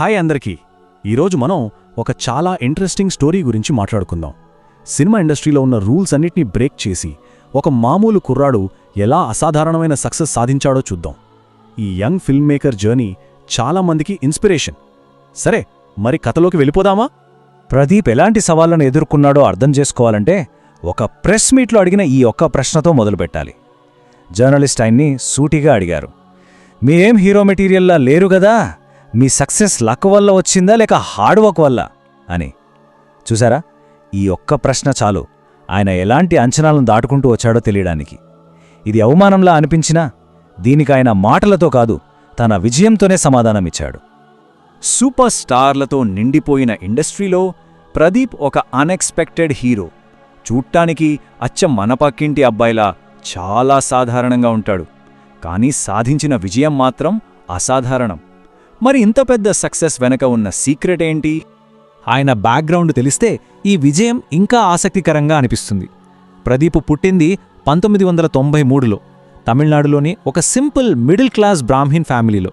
Hi అందరికీ. ఈరోజు మనం ఒక చాలా ఇంట్రెస్టింగ్ స్టోరీ గురించి మాట్లాడుకుందాం. సినిమా ఇండస్ట్రీలో ఉన్న రూల్స్ అన్నిటినీ బ్రేక్ చేసి ఒక మామూలు కుర్రాడు ఎలా అసాధారణమైన సక్సెస్ సాధించాడో చూద్దాం. ఈ యంగ్ ఫిల్మ్ మేకర్ జర్నీ చాలా మందికి ఇన్స్పిరేషన్. సరే మరి కథలోకి వెళ్ళిపోదామా? ప్రదీప్ ఎలాంటి సవాళ్ళను ఎదుర్కొన్నాడో అర్థం చేసుకోవాలంటే ఒక ప్రెస్ మీట్లో అడిగిన ఈ ఒక్క ప్రశ్నతో మొదలుపెట్టాలి. జర్నలిస్ట్ ఆయన్ని సూటిగా అడిగారు. మీరేం హీరో మెటీరియల్లా లేరు గదా? మీ సక్సెస్ లక్ వల్ల వచ్చిందా లేక హార్డ్ వర్క్ వల్ల? అని. చూసారా? ఈ ఒక్క ప్రశ్న చాలు. ఆయన ఎలాంటి అంచనాలను దాటుకుంటూ వచ్చాడో తెలియడానికి. ఇది అవమానంలా అనిపించినా దీనికి ఆయన మాటలతో కాదు తన విజయంతోనే సమాధానమిచ్చాడు సూపర్ స్టార్లతో నిండిపోయిన ఇండస్ట్రీలో ప్రదీప్ ఒక అన్ఎక్స్పెక్టెడ్ హీరో. చూట్టానికి అచ్చ మన పక్కింటి అబ్బాయిలా చాలా సాధారణంగా ఉంటాడు. కానీ సాధించిన విజయం మాత్రం అసాధారణం. మరి ఇంత పెద్ద సక్సెస్ వెనక ఉన్న సీక్రెట్ ఏంటి? ఆయన బ్యాక్గ్రౌండ్ తెలిస్తే ఈ విజయం ఇంకా ఆసక్తికరంగా అనిపిస్తుంది. ప్రదీప్ పుట్టింది పంతొమ్మిది వందల తొంభై మూడులో తమిళనాడులోని ఒక సింపుల్ మిడిల్ క్లాస్ బ్రాహ్మిన్ ఫ్యామిలీలో.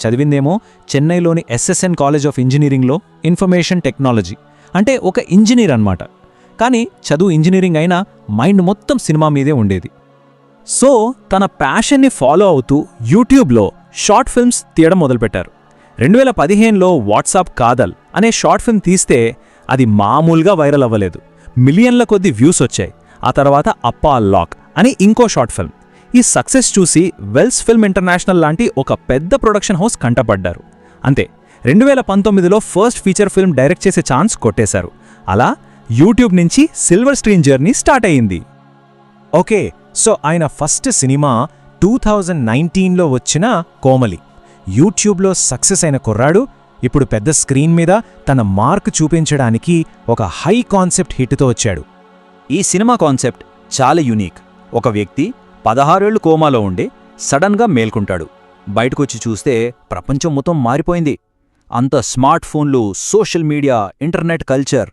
చదివిందేమో చెన్నైలోని ఎస్ఎస్ఎన్ కాలేజ్ ఆఫ్ ఇంజనీరింగ్లో ఇన్ఫర్మేషన్ టెక్నాలజీ అంటే ఒక ఇంజనీర్ అన్నమాట. కానీ చదువు ఇంజనీరింగ్ అయినా మైండ్ మొత్తం సినిమా మీదే ఉండేది. సో తన ప్యాషన్ని ఫాలో అవుతూ యూట్యూబ్లో షార్ట్ ఫిల్మ్స్ తీయడం మొదలుపెట్టారు. రెండు వేల పదిహేనులో వాట్సాప్ కాదల్ అనే షార్ట్ ఫిల్మ్ తీస్తే అది మామూలుగా వైరల్ అవ్వలేదు. మిలియన్ల కొద్ది వ్యూస్ వచ్చాయి. ఆ తర్వాత అప్పా లాక్ అని ఇంకో షార్ట్ ఫిల్మ్. ఈ సక్సెస్ చూసి వెల్స్ ఫిల్మ్ ఇంటర్నేషనల్ లాంటి ఒక పెద్ద ప్రొడక్షన్ హౌస్ కంటపడ్డారు. అంతే రెండు వేల పంతొమ్మిదిలో ఫస్ట్ ఫీచర్ ఫిల్మ్ డైరెక్ట్ చేసే ఛాన్స్ కొట్టేశారు. అలా యూట్యూబ్ నుంచి సిల్వర్ స్క్రీన్ జర్నీ స్టార్ట్ అయ్యింది. ఓకే సో ఆయన ఫస్ట్ సినిమా టూ థౌజండ్ నైన్టీన్లో వచ్చిన కోమలి. యూట్యూబ్లో సక్సెస్ అయిన కుర్రాడు ఇప్పుడు పెద్ద స్క్రీన్ మీద తన మార్క్ చూపించడానికి ఒక హై కాన్సెప్ట్ హిట్తో వచ్చాడు. ఈ సినిమా కాన్సెప్ట్ చాలా యూనిక్. ఒక వ్యక్తి పదహారేళ్ళు కోమాలో ఉండి సడన్గా మేల్కుంటాడు. బయటకొచ్చి చూస్తే ప్రపంచం మొత్తం మారిపోయింది. అంత స్మార్ట్ ఫోన్లు సోషల్ మీడియా ఇంటర్నెట్ కల్చర్.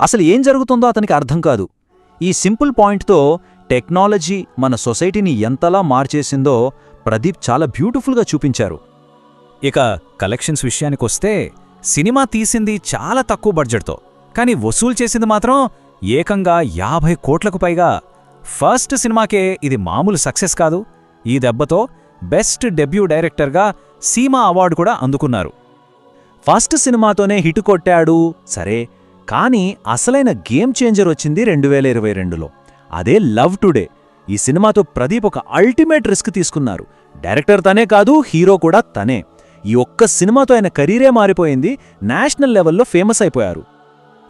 అసలు ఏం జరుగుతుందో అతనికి అర్థం కాదు. ఈ సింపుల్ పాయింట్తో టెక్నాలజీ మన సొసైటీని ఎంతలా మార్చేసిందో ప్రదీప్ చాలా బ్యూటిఫుల్గా చూపించారు. ఇక కలెక్షన్స్ విషయానికొస్తే సినిమా తీసింది చాలా తక్కువ బడ్జెట్తో కానీ వసూలు చేసింది మాత్రం ఏకంగా యాభై కోట్లకు పైగా. ఫస్ట్ సినిమాకే ఇది మామూలు సక్సెస్ కాదు. ఈ దెబ్బతో బెస్ట్ డెబ్యూ డైరెక్టర్గా సీమా అవార్డు కూడా అందుకున్నారు. ఫస్ట్ సినిమాతోనే హిట్ కొట్టాడు సరే కానీ అసలైన గేమ్ చేంజర్ వచ్చింది రెండు వేల ఇరవై రెండులో. అదే లవ్ టుడే. ఈ సినిమాతో ప్రదీప్ ఒక అల్టిమేట్ రిస్క్ తీసుకున్నారు. డైరెక్టర్ తనే కాదు హీరో కూడా తనే. ఈ ఒక్క సినిమాతో ఆయన కెరీరే మారిపోయింది నేషనల్ లెవెల్లో ఫేమస్ అయిపోయారు.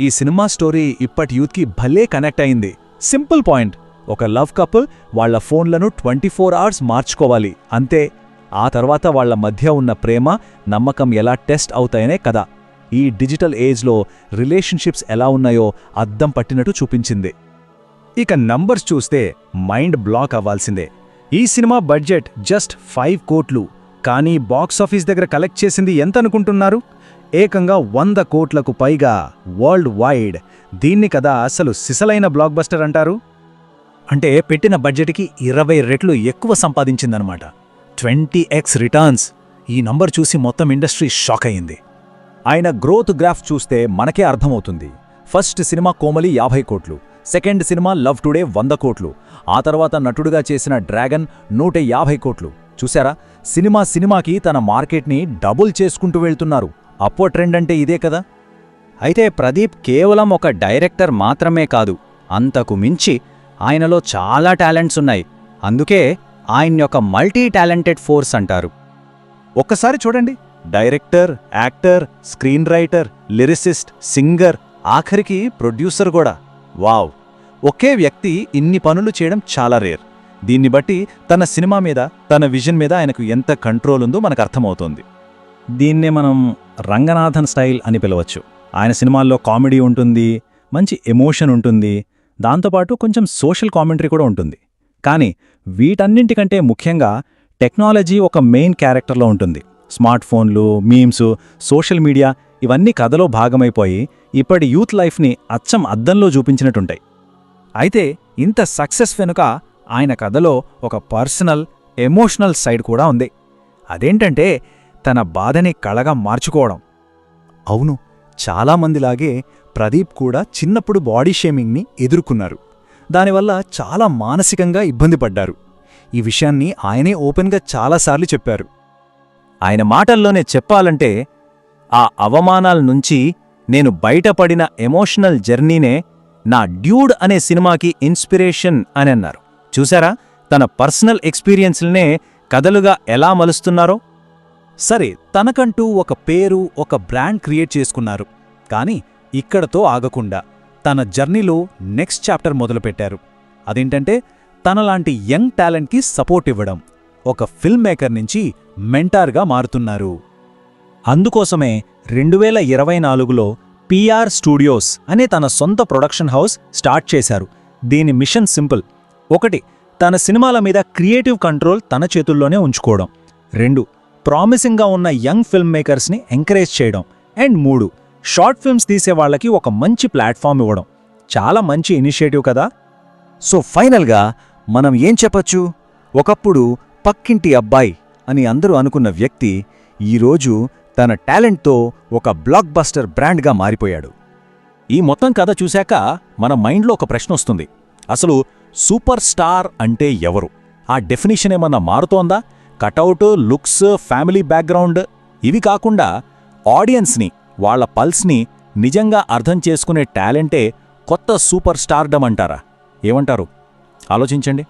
ఈ సినిమా స్టోరీ ఇప్పటి యూత్కి భలే కనెక్ట్ అయింది. Simple point. ఒక లవ్ కపుల్ వాళ్ళ ఫోన్లను ట్వంటీ ఫోర్ అవర్స్ మార్చుకోవాలి. అంతే. ఆ తర్వాత వాళ్ళ మధ్య ఉన్న ప్రేమ నమ్మకం ఎలా టెస్ట్ అవుతాయనే కదా ఈ డిజిటల్ ఏజ్లో రిలేషన్షిప్స్ ఎలా ఉన్నాయో అద్దం పట్టినట్టు చూపించింది. ఇక నంబర్స్ చూస్తే మైండ్ బ్లాక్ అవ్వాల్సిందే. ఈ సినిమా బడ్జెట్ జస్ట్ ఫైవ్ కోట్లు. కానీ బాక్సాఫీస్ దగ్గర కలెక్ట్ చేసింది ఎంత అనుకుంటున్నారు ఏకంగా వంద కోట్లకు పైగా వరల్డ్ వైడ్ దీన్ని కదా అసలు సిసలైన బ్లాక్ బస్టర్ అంటారు? అంటే పెట్టిన బడ్జెట్కి ఇరవై రెట్లు ఎక్కువ సంపాదించిందనమాట. ట్వంటీ ఎక్స్ రిటర్న్స్ ఈ నంబర్ చూసి మొత్తం ఇండస్ట్రీ షాక్ అయింది ఆయన గ్రోత్ గ్రాఫ్ చూస్తే మనకే అర్థమవుతుంది. ఫస్ట్ సినిమా కోమలి యాభై కోట్లు. సెకండ్ సినిమా లవ్ టుడే వంద కోట్లు. ఆ తర్వాత నటుడుగా చేసిన డ్రాగన్ నూట యాభై కోట్లు. చూశారా? సినిమా సినిమాకి తన మార్కెట్ని డబుల్ చేసుకుంటూ వెళ్తున్నారు. అప్పో ట్రెండ్ అంటే ఇదే కదా? అయితే ప్రదీప్ కేవలం ఒక డైరెక్టర్ మాత్రమే కాదు అంతకు మించి ఆయనలో చాలా టాలెంట్స్ ఉన్నాయి. అందుకే ఆయన్ని ఒక మల్టీ టాలెంటెడ్ ఫోర్స్ అంటారు. ఒక్కసారి చూడండి. Director actor screen writer lyricist singer ఆఖరికి ప్రొడ్యూసర్ కూడా. వావ్! ఒకే వ్యక్తి ఇన్ని పనులు చేయడం చాలా రేర్. దీన్ని బట్టి తన సినిమా మీద తన విజన్ మీద ఆయనకు ఎంత కంట్రోల్ ఉందో మనకు అర్థమవుతోంది. దీన్నే మనం రంగనాథన్ స్టైల్ అని పిలవచ్చు. ఆయన సినిమాల్లో కామెడీ ఉంటుంది మంచి ఎమోషన్ ఉంటుంది దాంతోపాటు కొంచెం సోషల్ కామెంటరీ కూడా ఉంటుంది. కానీ వీటన్నింటికంటే ముఖ్యంగా టెక్నాలజీ ఒక మెయిన్ క్యారెక్టర్లో ఉంటుంది. స్మార్ట్ ఫోన్లు మీమ్స్ సోషల్ మీడియా ఇవన్నీ కథలో భాగమైపోయి ఇప్పటి యూత్ లైఫ్ని అచ్చం అద్దంలో చూపించినట్టుంటాయి. అయితే ఇంత సక్సెస్ వెనుక ఆయన కథలో ఒక పర్సనల్ ఎమోషనల్ సైడ్ కూడా ఉంది. అదేంటంటే తన బాధని కళగా మార్చుకోవడం. అవును చాలామందిలాగే ప్రదీప్ కూడా చిన్నప్పుడు బాడీ షేమింగ్ని ఎదుర్కొన్నారు. దానివల్ల చాలా మానసికంగా ఇబ్బంది పడ్డారు. ఈ విషయాన్ని ఆయనే ఓపెన్గా చాలాసార్లు చెప్పారు. ఆయన మాటల్లోనే చెప్పాలంటే ఆ అవమానాల నుంచి నేను బయటపడిన ఎమోషనల్ జర్నీనే నా డ్యూడ్ అనే సినిమాకి ఇన్స్పిరేషన్ అని అన్నారు. చూసారా తన పర్సనల్ ఎక్స్పీరియన్స్లనే కథలుగా ఎలా మలుస్తున్నారో? సరే తనకంటూ ఒక పేరు ఒక బ్రాండ్ క్రియేట్ చేసుకున్నారు. కానీ ఇక్కడతో ఆగకుండా తన జర్నీలో నెక్స్ట్ చాప్టర్ మొదలుపెట్టారు. అదేంటంటే తనలాంటి యంగ్ టాలెంట్కి సపోర్ట్ ఇవ్వడం ఒక ఫిల్మ్ మేకర్ నుంచి మెంటార్గా మారుతున్నారు. అందుకోసమే రెండు వేల ఇరవై నాలుగులో పిఆర్ స్టూడియోస్ అనే తన సొంత ప్రొడక్షన్ హౌస్ స్టార్ట్ చేశారు. దీని మిషన్ సింపుల్ ఒకటి తన సినిమాల మీద క్రియేటివ్ కంట్రోల్ తన చేతుల్లోనే ఉంచుకోవడం. రెండు ప్రామిసింగ్గా ఉన్న యంగ్ ఫిల్మ్ మేకర్స్ని ఎంకరేజ్ చేయడం. అండ్ మూడు షార్ట్ ఫిల్మ్స్ తీసే వాళ్ళకి ఒక మంచి ప్లాట్ఫామ్ ఇవ్వడం. చాలా మంచి ఇనిషియేటివ్ కదా? సో ఫైనల్గా మనం ఏం చెప్పొచ్చు? ఒకప్పుడు పక్కింటి అబ్బాయి అని అందరూ అనుకున్న వ్యక్తి ఈరోజు తన టాలెంట్తో ఒక బ్లాక్ బస్టర్ బ్రాండ్గా మారిపోయాడు. ఈ మొత్తం కథ చూశాక మన మైండ్లో ఒక ప్రశ్న వస్తుంది. అసలు సూపర్ స్టార్ అంటే ఎవరు? ఆ డెఫినిషన్ ఏమన్నా మారుతోందా? కటౌట్ లుక్స్ ఫ్యామిలీ బ్యాక్గ్రౌండ్ ఇవి కాకుండా ఆడియన్స్ని వాళ్ళ పల్స్ని నిజంగా అర్థం చేసుకునే టాలెంటే కొత్త సూపర్ స్టార్డమ్ అంటారా? ఏమంటారు? ఆలోచించండి.